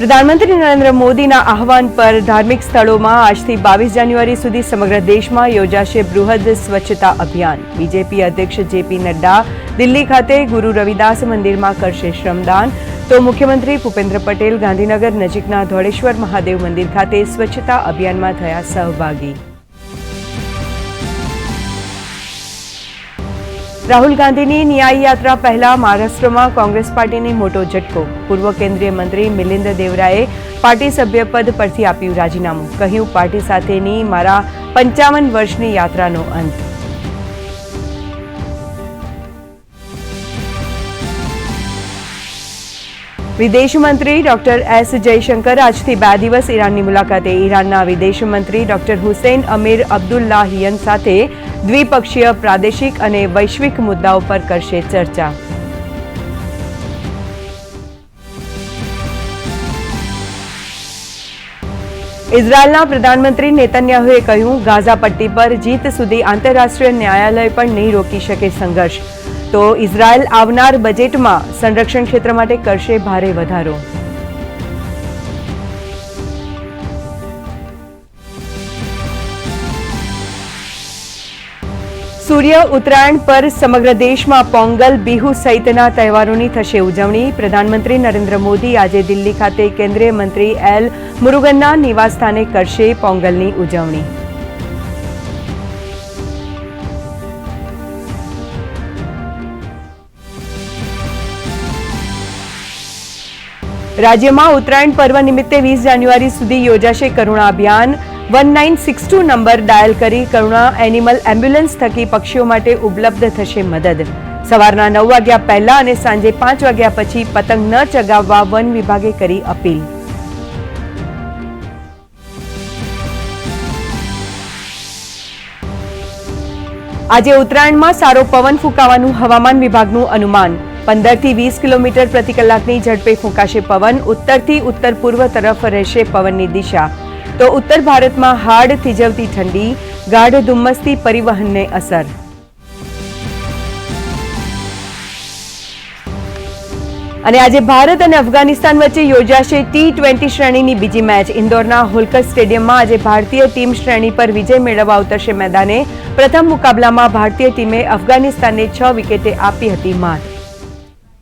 પ્રધાનમંત્રી નરેન્દ્ર મોદીના આહવાન પર ધાર્મિક સ્થળોમાં આજથી બાવીસ જાન્યુઆરી સુધી સમગ્ર દેશમાં યોજાશે બૃહદ સ્વચ્છતા અભિયાન. બીજેપી અધ્યક્ષ જેપી નડ્ડા દિલ્હી ખાતે ગુરુ રવિદાસ મંદિરમાં કરશે શ્રમદાન. તો મુખ્યમંત્રી ભૂપેન્દ્ર પટેલ ગાંધીનગર નજીકના ધોળેશ્વર મહાદેવ મંદિર ખાતે સ્વચ્છતા અભિયાનમાં થયા સહભાગી. રાહુલ ગાંધીની ન્યાય યાત્રા પહેલા મહારાષ્ટ્રમાં કોંગ્રેસ પાર્ટીને મોટો ઝટકો. પૂર્વ કેન્દ્રીય મંત્રી મિલિંદ દેવરાએ પાર્ટી સભ્યપદ પરથી આપ્યું રાજીનામું. કહ્યું, પાર્ટી સાથેની મારા પંચાવન વર્ષની યાત્રાનો અંત. વિદેશ મંત્રી ડોક્ટર એસ જયશંકર આજથી બે દિવસ ઈરાનની મુલાકાતે. ઈરાનના વિદેશ મંત્રી ડોક્ટર હુસૈન અમીર અબ્દુલ્લાહિયન સાથે દ્વિપક્ષીય, પ્રાદેશિક અને વૈશ્વિક મુદ્દાઓ પર કરશે ચર્ચા. ઇઝરાયલના પ્રધાનમંત્રી નેતન્યાહુએ કહ્યું, ગાઝા પટ્ટી પર જીત સુધી આંતરરાષ્ટ્રીય ન્યાયાલય પણ નહીં રોકી શકે સંઘર્ષ. તો ઇઝરાયલ આવનાર બજેટમાં સંરક્ષણ ક્ષેત્ર માટે કરશે ભારે વધારો. સૂર્ય ઉત્તરાયણ પર સમગ્ર દેશમાં પોંગલ, બિહુ સહિતના તહેવારોની થશે ઉજવણી. પ્રધાનમંત્રી નરેન્દ્ર મોદી આજે દિલ્હી ખાતે કેન્દ્રીય મંત્રી એલ. મુરુગનના નિવાસસ્થાને કરશે પોંગલની ઉજવણી. રાજ્યમાં ઉત્તરાયણ પર્વ નિમિત્તે વીસ જાન્યુઆરી સુધી યોજાશે કરુણા અભિયાન. One nine six two number dial કરી કરુણા એનિમલ એમ્બ્યુલન્સ થકી પક્ષીઓ માટે ઉપલબ્ધ થશે મદદ. સવારના નવ વાગ્યા પહેલા અને સાંજે પાંચ વાગ્યા પછી પતંગ ન ચગાવવા વન વિભાગે કરી અપીલ. આજે ઉત્તરાયણમાં સારો પવન ફૂંકાવાનું હવામાન વિભાગનું અનુમાન. પંદરથી વીસ કિલોમીટર પ્રતિ કલાકની ઝડપે ફૂંકાશે પવન. ઉત્તરથી ઉત્તર પૂર્વ તરફ રહેશે પવનની દિશા. તો ઉત્તર ભારતમાં હાડ થીજવતી ઠંડી, ગાઢ ધુમ્મસથી પરિવહનને અસર. અને આજે ભારત અને અફઘાનિસ્તાન વચ્ચે યોજાશે ટી ટ્વેન્ટી શ્રેણીની બીજી મેચ. ઇન્દોરના હોલકર સ્ટેડિયમમાં આજે ભારતીય ટીમ શ્રેણી પર વિજય મેળવવા ઉતરશે મેદાને. પ્રથમ મુકાબલામાં ભારતીય ટીમે અફઘાનિસ્તાનને છ વિકેટે આપી હતી માત.